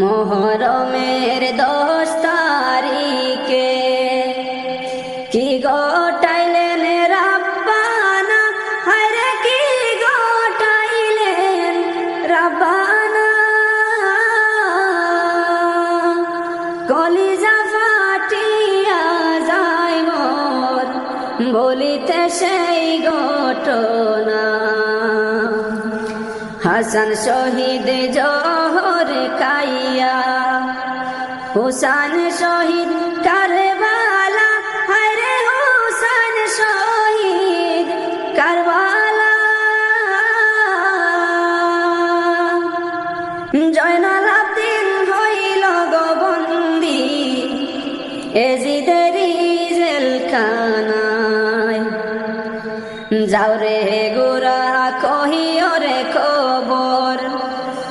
মোহরমের দশ তারিখে। কি গোটাইলেন রাব্বানা? হরে কি গোটাইলেন রাব্বানা? কলিজা ফাটিয়া যায় মোর, বলিতে সেই ঘটনা। হাসান শহীদ জহর কাইয়া হুসান শহীদ, কারবালা। হরে হুসান শহীদ, কারবালা। জয়নাল আব্দিন হইল গবন্দি এজিদের জেলখানায়। যাও রে গোরা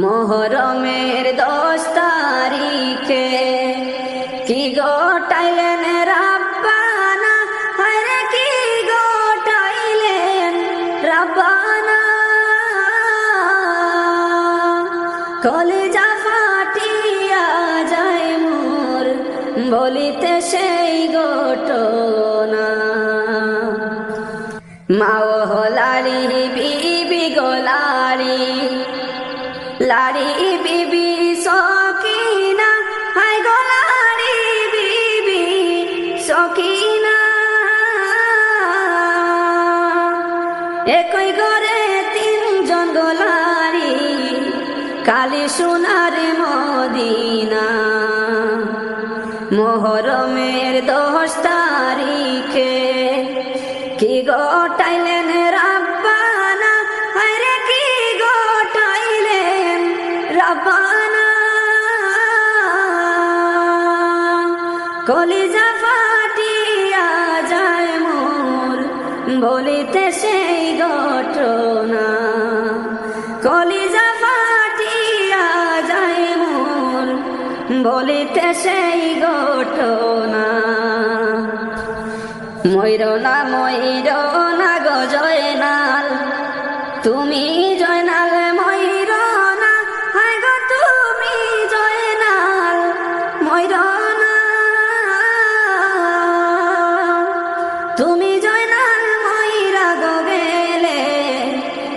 মোহরমের দশ তারিখে। কি গোটাইলেন রাব্বানা? হরে কি গোটাইলেন রাব্বানা? কলিজা ফাটিয়া যায় মোর, বলিতে সেই ঘটনা। মাও লাড়ি বিবি গো লাড়ি বিবি সকিনা হাই গো লাড়ি বিবি সকিনা। একই ঘরে তিনজন গোলারি কালী সোনার মদিনা। মোহরমের দশ তারিখে কি গোটাইলেন কলিজা ফাটিয়া যায় মোর, বলিতে সেই ঘটনা। কলিজা ফাটিয়া যায় মোর, বলিতে সেই ঘটনা। ময়ূর না ময়ূর না গো জয়নাল, তুমি জয়নাল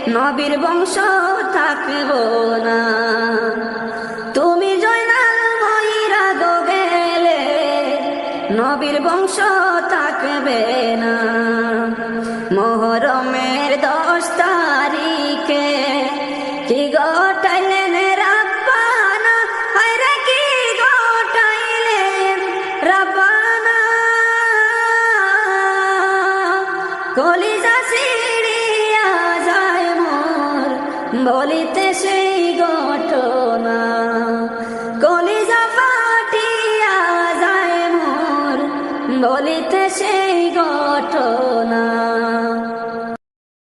নবীর বংশ থাকব না। তুমি জয়নাল ময়ূরা গো গেলে নবীর বংশ থাকবে না। মোহরমের দশ তারিখে কি গোটাইলেন রাব্বানা? হায়রে কি গোটাইলেন রাব্বানা? কলিজা বলিতে সেই ঘটনা। কলিজা ফাটিয়া যায় মোর বলিতে সেই ঘটনা।